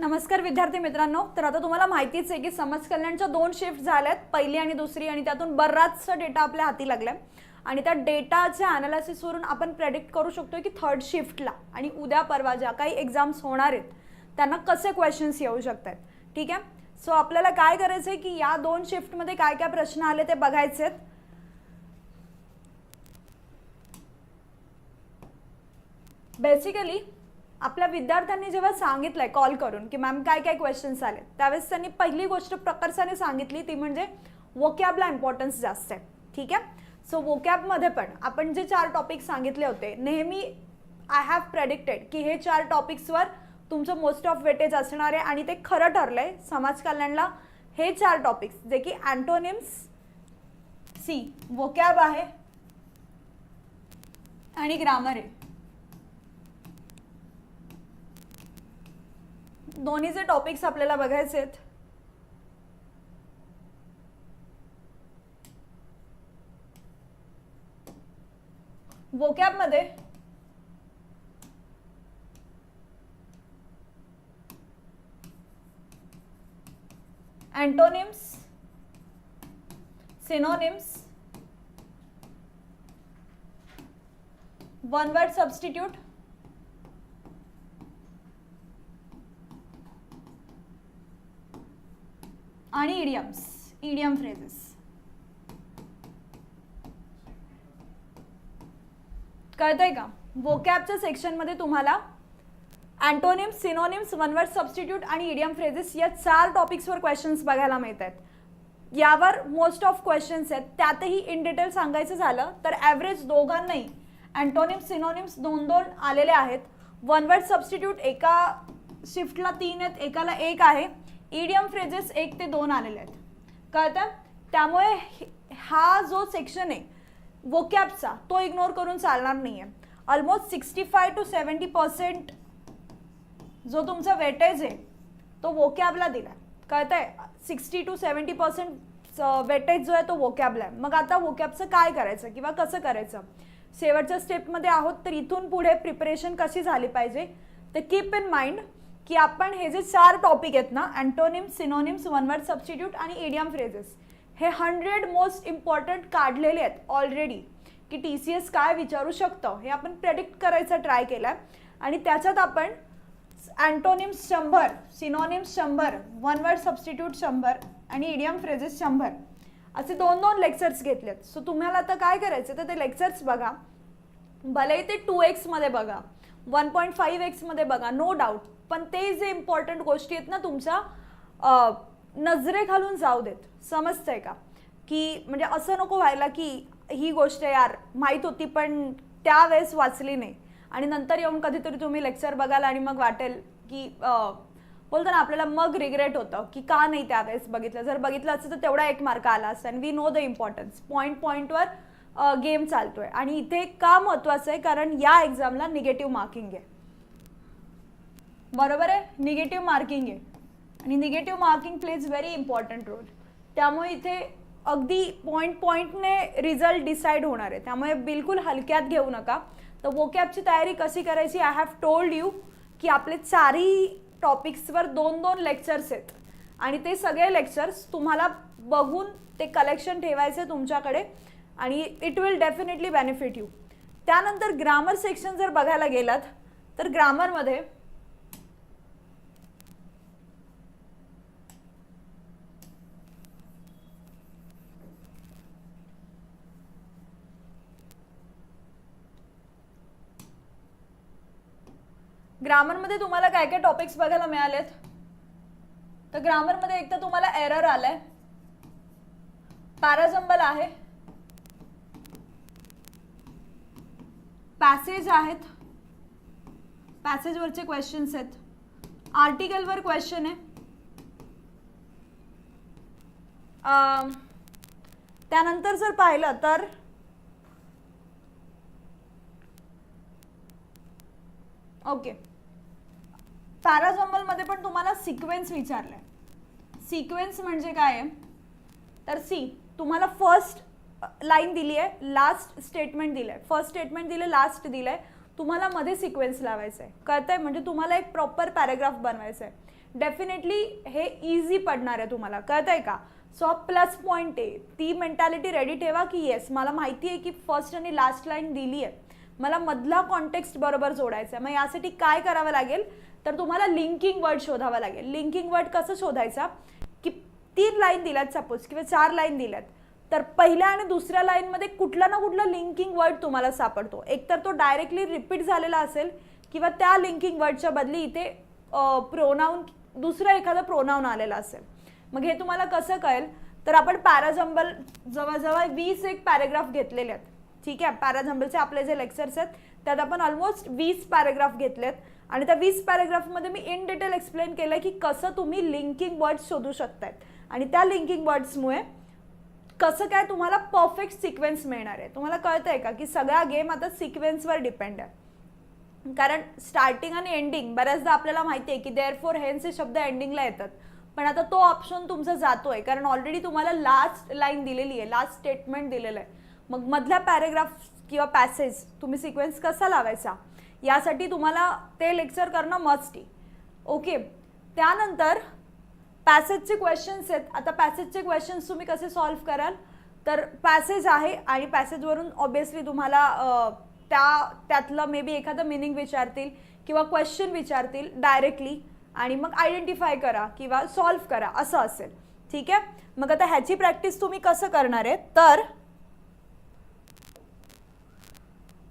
नमस्कार विद्यार्थी मित्रांनो. तर आता तुम्हाला माहितीच आहे की समाज कल्याणच्या दोन शिफ्ट झाल्यात. पहिली आणि दुसरी आणि त्यातून बराचसा डेटा आपल्या हाती लागलाय. आणि त्या डेटाच्या अनालिसिसवरून आपण प्रेडिक्ट करू शकतो की थर्ड शिफ्टला आणि उद्या परवा ज्या काही एक्झाम्स होणार आहेत त्यांना कसे क्वेश्चन्स येऊ शकतात ठीक आहे? सो आपल्याला काय करायचं आहे की या दोन शिफ्टमध्ये काय काय प्रश्न आले ते बघायचे आहेत. बेसिकली आपल्या विद्यार्थ्यांनी जेव्हा सांगितलंय कॉल करून की मॅम काय काय क्वेश्चन्स आले त्यावेळेस त्यांनी पहिली गोष्ट प्रकर्षाने सांगितली ती म्हणजे वोकॅबला इम्पॉर्टन्स जास्त आहे. ठीक आहे? सो वोकॅबमध्ये पण आपण जे चार टॉपिक सांगितले होते नेहमी आय हॅव प्रेडिक्टेड की हे चार टॉपिक्सवर तुमचं मोस्ट ऑफ वेटेज असणार आहे आणि ते खरं ठरलंय समाज कल्याणला हे चार टॉपिक्स जे की अँटोनिम्स सी वोकॅब आहे आणि ग्रामर आहे. दोन्हीचे टॉपिक्स आपल्याला बघायचे आहेत. वोकॅबमध्ये antonyms synonyms one word substitute आणि इडियम्स इडियम फ्रेजेस कळतंय का? वोकॅबच्या सेक्शनमध्ये तुम्हाला antonyms synonyms one word substitute आणि इडियम फ्रेजेस या चार टॉपिक्सवर क्वेश्चन्स बघायला मिळत आहेत यावर मोस्ट ऑफ क्वेश्चन्स आहेत. त्यातही इन डिटेल सांगायचं झालं तर ॲव्हरेज दोघांनाही अँटोनिम्स सिनोनिम्स दोन दोन आलेले आहेत. वनवर्ड सबस्टिट्यूट एका शिफ्टला तीन आहेत एकाला एक आहे. इडियम फ्रेजेस एक ते दोन आलेले आहेत. कळतं? त्यामुळे हा जो सेक्शन आहे वोकॅबचा तो इग्नोर करून चालणार नाही आहे almost sixty five to seventy percent जो तुमचा वेटेज आहे तो वोकॅबला दिला कळत आहे sixty to seventy percent weightage जो आहे तो वोकॅबला आहे. मग आता वोकॅबचं काय करायचं किंवा कसं करायचं? शेवटच्या स्टेपमध्ये आहोत तर इथून पुढे प्रिपरेशन कशी झाली पाहिजे? तर कीप इन माइंड की आपण हे जे चार टॉपिक आहेत ना antonym synonyms one word substitute आणि इडियम फ्रेजेस हे हंड्रेड मोस्ट इम्पॉर्टंट काढलेले आहेत ऑलरेडी की टी सी एस काय विचारू शकतं हे आपण प्रेडिक्ट करायचा ट्राय केला आणि त्याच्यात आपण अँटोनिम्स शंभर सिनोनिम्स शंभर वन वर्ड सबस्टिट्यूट शंभर आणि इडियम फ्रेजेस शंभर. असे दोन दोन लेक्चर्स घेतलेत. सो तुम्हाला आता काय करायचं तर ते लेक्चर्स बघा. भलेही ते टू एक्समध्ये बघा. वन पॉईंट फाईव्ह एक्समध्ये बघा नो डाऊट पण ते जे इम्पॉर्टंट गोष्टी आहेत ना तुमच्या नजरे नजरेखालून जाऊ देत. समजतंय का? की म्हणजे असं नको व्हायला की ही गोष्ट यार माहीत होती पण त्यावेळेस वाचली नाही. आणि नंतर येऊन कधीतरी तुम्ही लेक्चर बघाल आणि मग वाटेल की बोलतो ना आपल्याला मग रिग्रेट होतं की का नाही त्यावेळेस बघितलं. जर बघितलं असतं तर तेवढा एक मार्क आला असता. And we know the importance point पॉईंटवर गेम चालतोय. आणि इथे का महत्वाचं आहे? कारण या एक्झामला निगेटिव्ह मार्किंग आहे. बरोबर आहे? निगेटिव्ह मार्किंग आहे. आणि negative marking plays very important role त्यामुळे इथे अगदी पॉईंट पॉईंटने रिझल्ट डिसाईड होणार आहे. त्यामुळे बिलकुल हलक्यात घेऊ नका. तर वोकॅबची तयारी कशी करायची? आय हॅव टोल्ड यू की आपले चारही टॉपिक्सवर दोन दोन लेक्चर्स आहेत. आणि ते सगळे लेक्चर्स तुम्हाला बघून ते कलेक्शन ठेवायचे तुमच्याकडे. आणि it will definitely benefit you त्यानंतर ग्रामर सेक्शन जर बघायला गेलात तर ग्रामरमध्ये ग्रामरमध्ये तुम्हाला काय काय टॉपिक्स बघायला मिळालेत? तर ग्रामरमध्ये एक तर तुम्हाला एरर आलाय. पॅराझंबल आहे. पॅसेज आहेत. पॅसेजवरचे क्वेश्चन्स आहेत. आर्टिकलवर क्वेश्चन आहे. त्यानंतर जर पाहिलं तर ओके पॅराजॉम्बलमध्ये पण तुम्हाला सिक्वेन्स विचारलंय. सिक्वेन्स म्हणजे काय आहे? तर सी तुम्हाला फर्स्ट लाईन दिली आहे लास्ट स्टेटमेंट दिलं आहे फर्स्ट स्टेटमेंट दिलं लास्ट दिलं आहे तुम्हाला मध्ये सिक्वेन्स लावायचा आहे कळतंय? म्हणजे तुम्हाला एक प्रॉपर पॅराग्राफ बनवायचा आहे डेफिनेटली हे इझी पडणार आहे तुम्हाला. कळतंय का? सो प्लस पॉईंट आहे ती मेंटॅलिटी रेडी ठेवा की येस मला माहिती आहे की फर्स्ट आणि लास्ट लाईन दिली आहे मला मधला कॉन्टेक्स्ट बरोबर जोडायचा आहे मग यासाठी काय करावं लागेल? तर तुम्हाला लिंकिंग वर्ड शोधावा लागेल. लिंकिंग वर्ड कसं शोधायचा? की तीन लाईन दिल्यात सपोज किंवा चार लाईन दिल्यात. तर पहिल्या आणि दुसऱ्या लाईनमध्ये कुठला ना कुठला लिंकिंग वर्ड तुम्हाला सापडतो. एकतर तो डायरेक्टली रिपीट झालेला असेल किंवा त्या लिंकिंग वर्डच्या बदली इथे प्रोनाऊन दुसरं एखादं प्रोनाऊन आलेलं असेल. मग हे तुम्हाला कसं कळेल? तर आपण पॅराझंबल जवळजवळ वीस एक पॅराग्राफ घेतलेले आहेत. ठीक आहे? पॅराझंबलचे आपले जे लेक्चर्स आहेत त्यात आपण ऑलमोस्ट वीस पॅराग्राफ घेतलेत. आणि त्या वीस पॅरेग्राफमध्ये मी इन डिटेल एक्सप्लेन केलं आहे की कसं तुम्ही लिंकिंग वर्ड्स शोधू शकतात आणि त्या लिंकिंग वर्ड्समुळे कसं काय तुम्हाला परफेक्ट सिक्वेन्स मिळणार आहे. तुम्हाला कळतं आहे का की सगळा गेम आता सिक्वेन्सवर डिपेंड आहे. कारण स्टार्टिंग आणि एंडिंग बऱ्याचदा आपल्याला माहिती आहे की देअर फोर हेन्स हे शब्द एंडिंगला येतात. पण आता तो ऑप्शन तुमचा जातोय. कारण ऑलरेडी तुम्हाला लास्ट लाईन दिलेली आहे लास्ट स्टेटमेंट दिलेलं आहे. मग मधल्या पॅरेग्राफ किंवा पॅसेज तुम्ही सिक्वेन्स कसा लावायचा? यासाठी तुम्हाला ते लेक्चर करणं मस्ट आहे. ओके त्यानंतर पॅसेजचे क्वेश्चन्स आहेत. आता पॅसेजचे क्वेश्चन्स तुम्ही कसे सॉल्व्ह कराल? तर पॅसेज आहे आणि पॅसेजवरून ऑब्विसली तुम्हाला त्या त्यातलं मे बी एखादं मिनिंग विचारतील किंवा क्वेश्चन विचारतील डायरेक्टली आणि मग आयडेंटिफाय करा किंवा सॉल्व्ह करा. असं असेल. ठीक आहे? मग आता ह्याची प्रॅक्टिस तुम्ही कसं करणार आहे? तर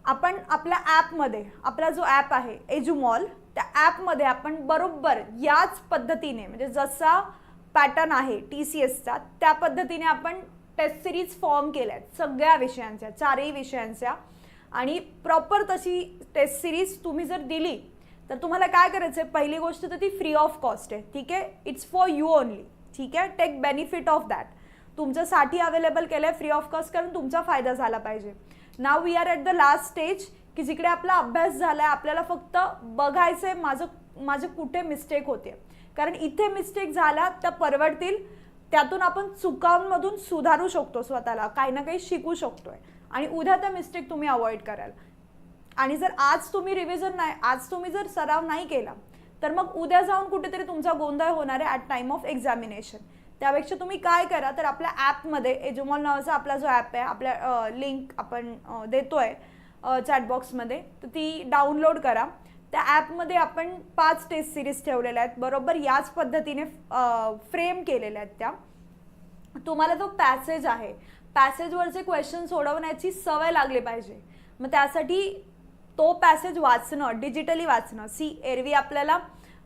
आपण आपल्या ॲपमध्ये आपला जो ॲप आहे एज्युमॉल त्या ॲपमध्ये आपण बरोबर याच पद्धतीने म्हणजे जसा पॅटर्न आहे टी सी एसचा त्या पद्धतीने आपण टेस्ट सिरीज फॉर्म केल्या आहेत सगळ्या विषयांच्या चारही विषयांच्या. आणि प्रॉपर तशी टेस्ट सिरीज तुम्ही जर दिली तर तुम्हाला काय करायचं आहे पहिली गोष्ट तर ती फ्री ऑफ कॉस्ट आहे ठीक आहे? इट्स फॉर यू ओनली ठीक आहे? टेक बेनिफिट ऑफ दॅट तुमच्यासाठी अवेलेबल केलं आहे फ्री ऑफ कॉस्ट कारण तुमचा फायदा झाला पाहिजे. Now we are at the last stage की जिकडे आपला अभ्यास झाला आहे आपल्याला फक्त बघायचं आहे माझं माझं कुठे मिस्टेक होते. कारण इथे मिस्टेक झाला त्या परवडतील. त्यातून आपण चुकांमधून सुधारू शकतो स्वतःला काही ना काही शिकू शकतोय. आणि उद्या त्या मिस्टेक तुम्ही अवॉइड कराल. आणि जर आज तुम्ही रिव्हिजन नाही आज तुम्ही जर सराव नाही केला तर मग उद्या जाऊन कुठेतरी तुमचा गोंधळ होणार आहे ॲट टाइम ऑफ एक्झामिनेशन त्यापेक्षा तुम्ही काय करा तर आपल्या ॲपमध्ये एजुमॉल नावाचा आपला जो ॲप आहे आपल्या लिंक आपण देतो देतोय चॅटबॉक्समध्ये तर ती डाउनलोड करा. त्या ॲपमध्ये आपण पाच टेस्ट सिरीज ठेवलेल्या आहेत. बरोबर याच पद्धतीने फ्रेम केलेल्या आहेत त्या. तुम्हाला जो पॅसेज आहे. पॅसेजवरचे क्वेश्चन सोडवण्याची सवय लागली पाहिजे. मग त्यासाठी तो पॅसेज वाचणं डिजिटली वाचणं. सी एरवी आपल्याला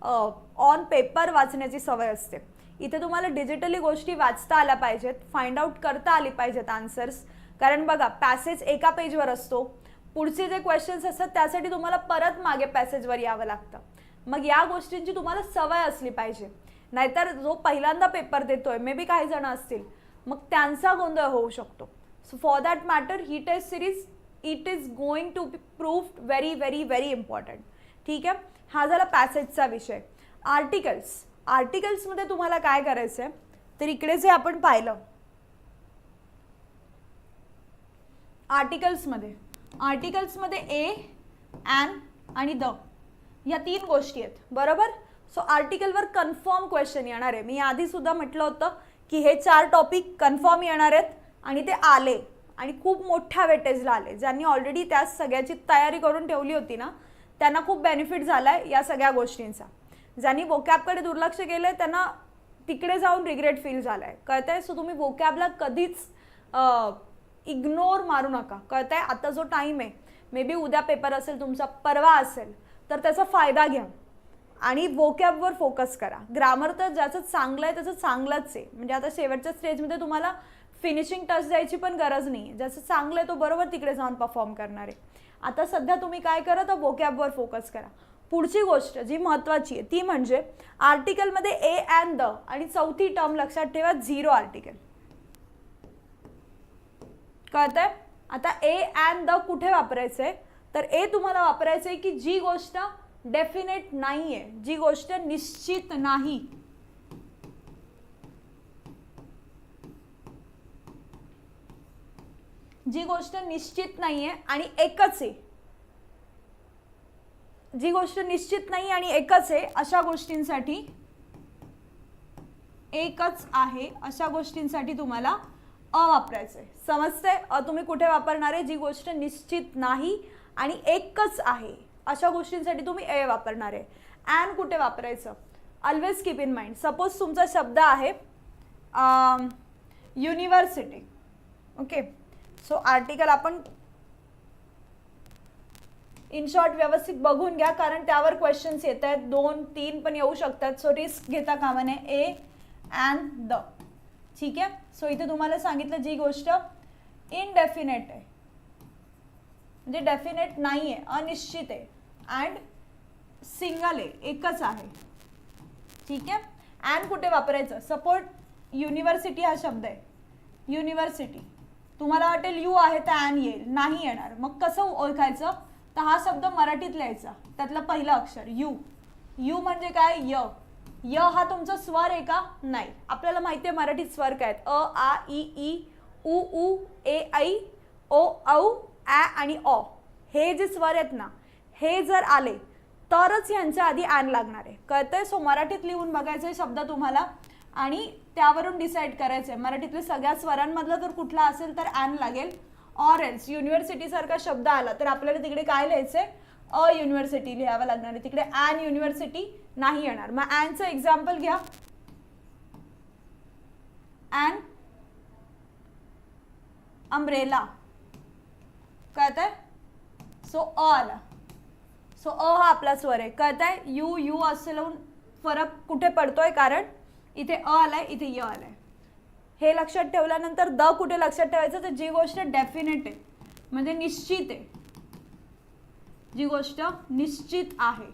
ऑन पेपर वाचण्याची सवय असते. इथे तुम्हाला डिजिटली गोष्टी वाचता आल्या पाहिजेत फाइंड आउट करता आली पाहिजेत आन्सर्स कारण बघा पॅसेज एका पेजवर असतो. पुढचे जे क्वेश्चन्स असतात त्यासाठी तुम्हाला परत मागे पॅसेजवर यावं लागतं. मग या गोष्टींची तुम्हाला सवय असली पाहिजे. नाहीतर जो पहिल्यांदा पेपर देतोय मे बी काही जण असतील मग त्यांचा गोंधळ होऊ शकतो. So for that matter he test series it is going to be proved very very very important ठीक आहे? हा झाला पॅसेजचा विषय. आर्टिकल्स आर्टिकल्समध्ये तुम्हाला काय करायचं आहे तर इकडे जे आपण पाहिलं. आर्टिकल्समध्ये आर्टिकल्समध्ये ए ॲन आणि द या तीन गोष्टी आहेत. बरोबर? सो आर्टिकलवर कन्फर्म क्वेश्चन येणार आहे. मी आधी सुद्धा म्हटलं होतं की हे चार टॉपिक कन्फर्म येणार आहेत आणि ते आले. आणि खूप मोठ्या वेटेजला आले. ज्यांनी ऑलरेडी त्या सगळ्याची तयारी करून ठेवली होती ना त्यांना खूप बेनिफिट झाला आहे या सगळ्या गोष्टींचा. ज्यांनी वोकॅबकडे दुर्लक्ष केलं आहे त्यांना तिकडे जाऊन रिग्रेट फील झाला आहे कळत आहे सो तुम्ही वोकॅबला कधीच इग्नोर मारू नका. कळत आहे आता जो टाईम आहे मे बी उद्या पेपर असेल तुमचा परवा असेल तर त्याचा फायदा घ्या. आणि वोकॅबवर फोकस करा. ग्रामर तर ज्याचं चांगलं आहे त्याचं चांगलंच आहे. म्हणजे आता शेवटच्या स्टेजमध्ये तुम्हाला फिनिशिंग टच द्यायची पण गरज नाही ज्याचं चांगलं आहे तो बरोबर तिकडे जाऊन परफॉर्म करणार आहे. आता सध्या तुम्ही काय करा तर वोकॅबवर फोकस करा. पुढची गोष्ट जी महत्त्वाची आहे ती म्हणजे आर्टिकलमध्ये ए अँड द आणि चौथी टर्म लक्षात ठेवा झिरो आर्टिकल कळतंय? आता ए अँड द कुठे वापरायचंय? तर ए तुम्हाला वापरायचं आहे की जी गोष्ट डेफिनेट नाही आहे जी गोष्ट निश्चित नाही. जी गोष्ट निश्चित नाही आहे आणि एकच आहे. जी गोष्ट निश्चित नाही आणि एकच आहे अशा गोष्टींसाठी एकच आहे अशा गोष्टींसाठी तुम्हाला अ वापरायचं आहे समजते अ तुम्ही कुठे वापरणार आहे? जी गोष्ट निश्चित नाही आणि एकच आहे अशा गोष्टींसाठी तुम्ही ए वापरणार आहे. अँड कुठे वापरायचं? Always keep in mind suppose तुमचा शब्द आहे युनिव्हर्सिटी ओके सो आर्टिकल आपण इन शॉर्ट व्यवस्थित बघून घ्या कारण त्यावर क्वेश्चन्स येत आहेत. दोन तीन पण येऊ शकतात. सो रिस्क घेता कामा नये. ए अँड द ठीक आहे? सो इथे तुम्हाला सांगितलं जी गोष्ट इनडेफिनेट आहे. म्हणजे डेफिनेट नाही आहे अनिश्चित आहे. अँड सिंगल आहे एकच आहे. ठीक आहे? अँड कुठे वापरायचं? सपोर्ट युनिव्हर्सिटी हा शब्द आहे. युनिव्हर्सिटी तुम्हाला वाटेल यू आहे तर ॲन येईल नाही येणार. मग कसं ओळखायचं? तर हा शब्द मराठीत लिहायचा. त्यातलं पहिलं अक्षर यू. यू म्हणजे काय? य. य हा तुमचा स्वर आहे का? नाही. आपल्याला माहिती आहे मराठीत स्वर काय आहेत. अ आ ई ई उ उ ए ऐ ओ औ ॲ आणि ऑ हे जे स्वर आहेत ना हे जर आले तरच ह्यांच्या आधी ॲन लागणार आहे. कळतंय? सो मराठीत लिहून बघायचं आहे शब्द तुम्हाला. आणि त्यावरून डिसाईड करायचं आहे मराठीतल्या सगळ्या स्वरांमधलं जर कुठला असेल तर ॲन लागेल. ऑर एल्स युनिव्हर्सिटी सारखा शब्द आला तर आपल्याला तिकडे काय लिहायचंय? अ युनिव्हर्सिटी लिहावं लागणार आहे. तिकडे ॲन युनिव्हर्सिटी नाही येणार. मग ॲनचं एक्झाम्पल घ्या. ॲन अम्ब्रेला कळतंय? सो अ आला सो अ हा आपला स्वर आहे. कळतंय? यू यू असं लावून फरक कुठे पडतोय? कारण इथे अ आलाय इथे य आलाय. हे लक्षात ठेवल्यानंतर द कुठे लक्षात ठेवायचं? तर जी गोष्ट डेफिनेट आहे. म्हणजे निश्चित आहे. जी गोष्ट निश्चित आहे.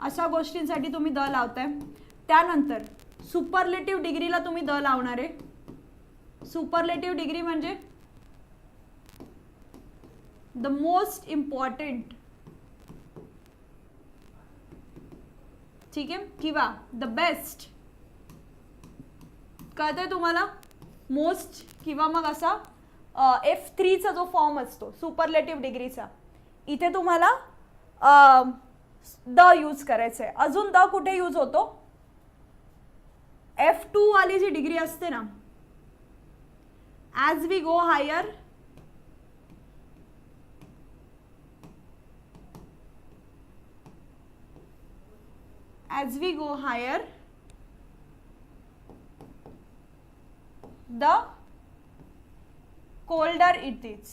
अशा गोष्टींसाठी तुम्ही द लावताय. त्यानंतर सुपरलेटिव्ह डिग्रीला तुम्ही द लावणार आहे. सुपरलेटिव्ह डिग्री म्हणजे द मोस्ट इम्पॉर्टंट ठीक आहे? किंवा द बेस्ट कळतंय तुम्हाला? मोस्ट किंवा मग असा एफ थ्रीचा जो फॉर्म असतो सुपरलेटिव्ह डिग्रीचा इथे तुम्हाला द यूज करायचं आहे अजून द कुठे यूज होतो? एफ टू वाली जी डिग्री असते ना as we go higher as we go higher the colder it is.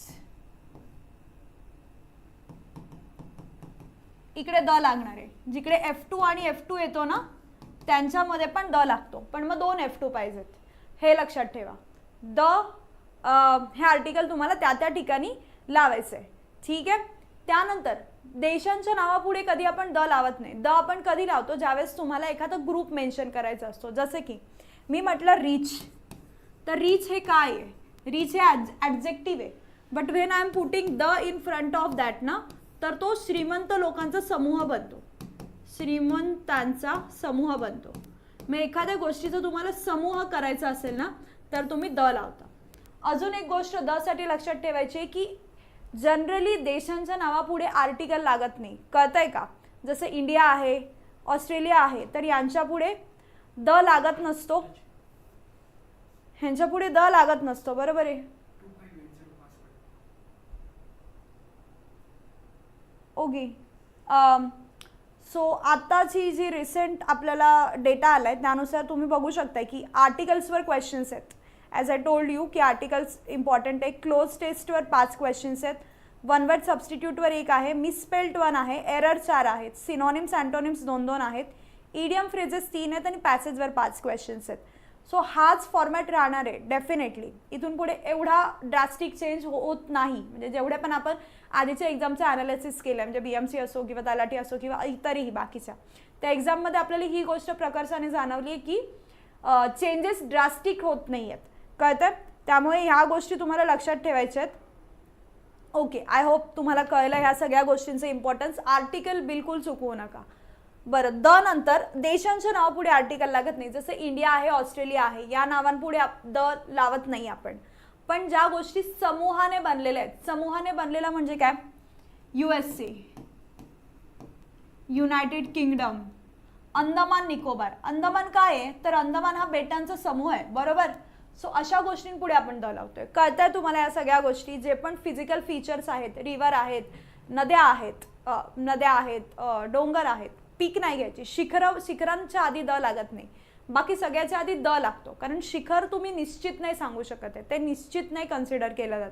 इकडे द लागणार आहे. जिकडे एफ टू आणि एफ टू येतो ना त्यांच्यामध्ये पण द लागतो. पण मग दोन एफ टू पाहिजेत. हे लक्षात ठेवा. द हे आर्टिकल तुम्हाला त्या त्या ठिकाणी लावायचं आहे ठीक आहे? त्यानंतर देशांच्या नावापुढे कधी आपण द लावत नाही. द आपण कधी लावतो? ज्यावेळेस तुम्हाला एखादा ग्रुप मेन्शन करायचा असतो. जसे की मी म्हटलं रिच तर रीच हे काय आहे? रीच हे ॲडजेक्टिव्ह आहे. But when I am putting the in front of that ना तर तो श्रीमंत लोकांचा समूह बनतो. श्रीमंतांचा समूह बनतो. मग एखाद्या गोष्टीचा तुम्हाला समूह करायचा असेल ना तर तुम्ही द लावता. अजून एक गोष्ट द साठी लक्षात ठेवायची आहे की जनरली देशांच्या नावापुढे आर्टिकल लागत नाही. कळतंय का? जसं इंडिया आहे ऑस्ट्रेलिया आहे तर यांच्यापुढे द लागत नसतो. ह्यांच्या पुढे द लागत नसतो बरोबर आहे? ओके. सो आत्ताची जी रिसेंट आपल्याला डेटा आला आहे त्यानुसार तुम्ही बघू शकता की आर्टिकल्सवर क्वेश्चन्स आहेत. ॲज आय टोल्ड यू की आर्टिकल्स इम्पॉर्टंट आहे. क्लोज टेस्टवर पाच क्वेश्चन्स आहेत. वन वर्ड सबस्टिट्यूटवर एक आहे. मिसपेल्ट वन आहे. एरर चार आहेत. सिनॉनिम्स अँटोनिम्स दोन दोन आहेत. ईडियम फ्रेजेस तीन आहेत आणि पॅसेजवर पाच क्वेश्चन्स आहेत. सो हाच फॉर्मॅट राहणार आहे डेफिनेटली इथून पुढे एवढा ड्रास्टिक चेंज होत नाही. म्हणजे जेवढे पण आपण आधीच्या एक्झामचं ॲनालिसिस केलं म्हणजे बी एम सी असो किंवा तलाठी असो किंवा इतरही बाकीच्या त्या एक्झाममध्ये आपल्याला ही गोष्ट प्रकर्षाने जाणवली आहे की चेंजेस ड्रास्टिक होत नाही आहेत. कळतं त्यामुळे ह्या गोष्टी तुम्हाला लक्षात ठेवायच्या आहेत. ओके आय होप तुम्हाला कळलं ह्या सगळ्या गोष्टींचं इम्पॉर्टन्स आर्टिकल बिलकुल चुकवू नका. बरं द नंतर देशांच्या नावापुढे आर्टिकल लागत नाही. जसं इंडिया आहे ऑस्ट्रेलिया आहे या नावांपुढे द लावत नाही आपण. पण ज्या गोष्टी समूहाने बनलेल्या आहेत समूहाने बनलेला म्हणजे काय? U S C United Kingdom Andaman Nicobar. Andaman काय आहे? तर अंदमान हा बेटांचा समूह आहे बरोबर? सो अशा गोष्टींपुढे आपण द लावतोय. कळतंय तुम्हाला या सगळ्या गोष्टी? जे पण फिजिकल फीचर्स आहेत रिवर आहेत नद्या आहेत नद्या आहेत डोंगर आहेत. पीक नाही घ्यायची. शिखर शिखरांच्या आधी द लागत नाही. बाकी सगळ्याच्या आधी द लागतो. कारण शिखर तुम्ही निश्चित नाही सांगू शकत आहे. ते निश्चित नाही कन्सिडर केलं जात.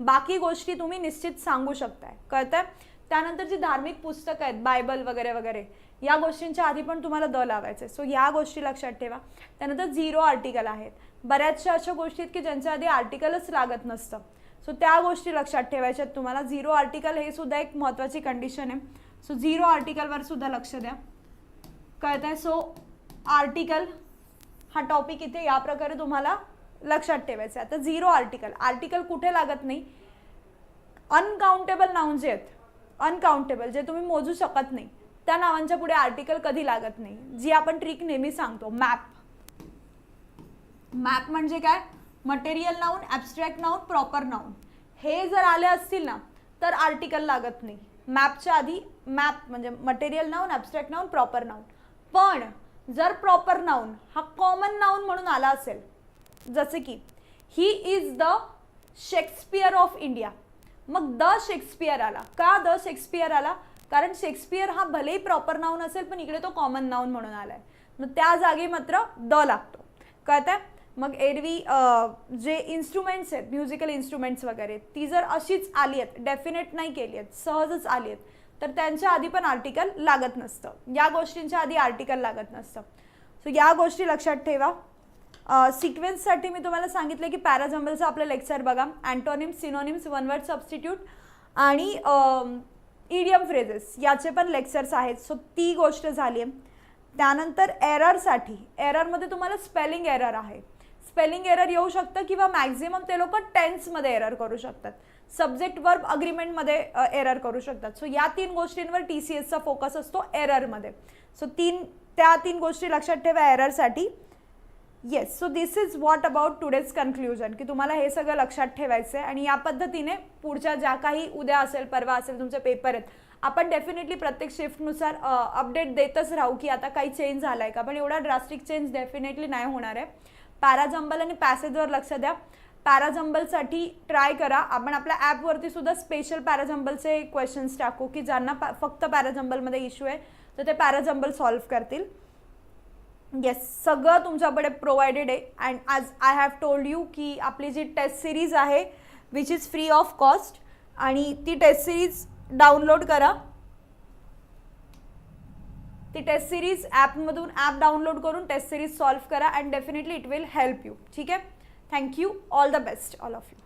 बाकी गोष्टी तुम्ही निश्चित सांगू शकताय. कळतंय? त्यानंतर जी धार्मिक पुस्तकं आहेत बायबल वगैरे वगैरे या गोष्टींच्या आधी पण तुम्हाला द लावायचे सो या गोष्टी लक्षात ठेवा. त्यानंतर झिरो आर्टिकल आहेत. बऱ्याचशा अशा गोष्टी आहेत की ज्यांच्या आधी आर्टिकलच लागत नसतं. सो त्या गोष्टी लक्षात ठेवायच्या तुम्हाला. झिरो आर्टिकल हे सुद्धा एक महत्त्वाची कंडिशन आहे. सो झिरो आर्टिकलवर सुद्धा लक्ष द्या. कळतंय? सो आर्टिकल हा टॉपिक इथे या प्रकारे तुम्हाला लक्षात ठेवायचा आहे. आता झिरो आर्टिकल आर्टिकल कुठे लागत नाही? अनकाउंटेबल नाउन जे आहेत. अनकाउंटेबल जे तुम्ही मोजू शकत नाही. त्या नावांच्या पुढे आर्टिकल कधी लागत नाही. जी आपण ट्रिक नेहमी सांगतो. मॅप मॅप म्हणजे काय? Material noun abstract noun proper noun हे जर आले असतील ना तर आर्टिकल लागत नाही. मॅपच्या आधी मॅप म्हणजे material noun abstract noun proper noun पण जर प्रॉपर नाऊन हा कॉमन नाऊन म्हणून आला असेल जसे की he is the Shakespeare of India मग द शेक्सपियर आला. का द शेक्सपियर आला? कारण शेक्सपियर हा भलेही प्रॉपर नाऊन असेल पण इकडे तो कॉमन नाऊन म्हणून आला आहे मग त्या जागी मात्र द लागतो. कळतंय? मग एरवी जे इन्स्ट्रुमेंट्स आहेत म्युझिकल इन्स्ट्रुमेंट्स वगैरे ती जर अशीच आली आहेत डेफिनेट नाही केली आहेत सहजच आली आहेत तर त्यांच्या आधी पण आर्टिकल लागत नसतं. या गोष्टींच्या आधी आर्टिकल लागत नसतं. सो या गोष्टी लक्षात ठेवा. सिक्वेन्ससाठी मी तुम्हाला सांगितलं की पॅराझम्बलचं आपलं लेक्चर बघा. Antonyms synonyms one word substitute आणि इडियम फ्रेजेस याचे पण लेक्चर्स आहेत. सो ती गोष्ट झाली आहे. त्यानंतर एररसाठी एररमध्ये तुम्हाला स्पेलिंग एरर आहे. स्पेलिंग एरर येऊ शकतं किंवा मॅक्झिमम ते लोक टेन्समध्ये एरर करू शकतात. सब्जेक्ट वर्ब अग्रीमेंटमध्ये एरर करू शकतात. सो या तीन गोष्टींवर टी सी एसचा फोकस असतो एररमध्ये सो तीन त्या तीन गोष्टी लक्षात ठेवा एररसाठी yes so this is what about today's conclusion की तुम्हाला हे सगळं लक्षात ठेवायचं आहे आणि या पद्धतीने पुढच्या ज्या काही उद्या असेल परवा असेल तुमचे पेपर आहेत आपण डेफिनेटली प्रत्येक शिफ्टनुसार अपडेट देतच राहू की आता काही चेंज झाला आहे का? पण एवढा ड्रास्टिक चेंज डेफिनेटली नाही होणार आहे. पॅराजंबल आणि पॅसेजवर लक्ष द्या. पॅराजंबलसाठी ट्राय करा. आपण आपल्या ॲपवरती सुद्धा स्पेशल पॅराजंबलचे क्वेश्चन्स टाकू की ज्यांना पॅ फक्त पॅराजंबलमध्ये इश्यू आहे तर ते पॅराजंबल सॉल्व्ह करतील. येस सगळं तुमच्याकडे प्रोव्हाइडेड आहे. अँड आज आय हॅव टोल्ड यू की आपली जी टेस्ट सिरीज आहे which is free of cost आणि ती टेस्ट सिरीज डाउनलोड करा. ती टेस्ट सिरीज ॲपमधून ॲप डाउनलोड करून टेस्ट सिरीज सॉल्व्ह करा and definitely it will help you ठीक आहे? Thank you all the best all of you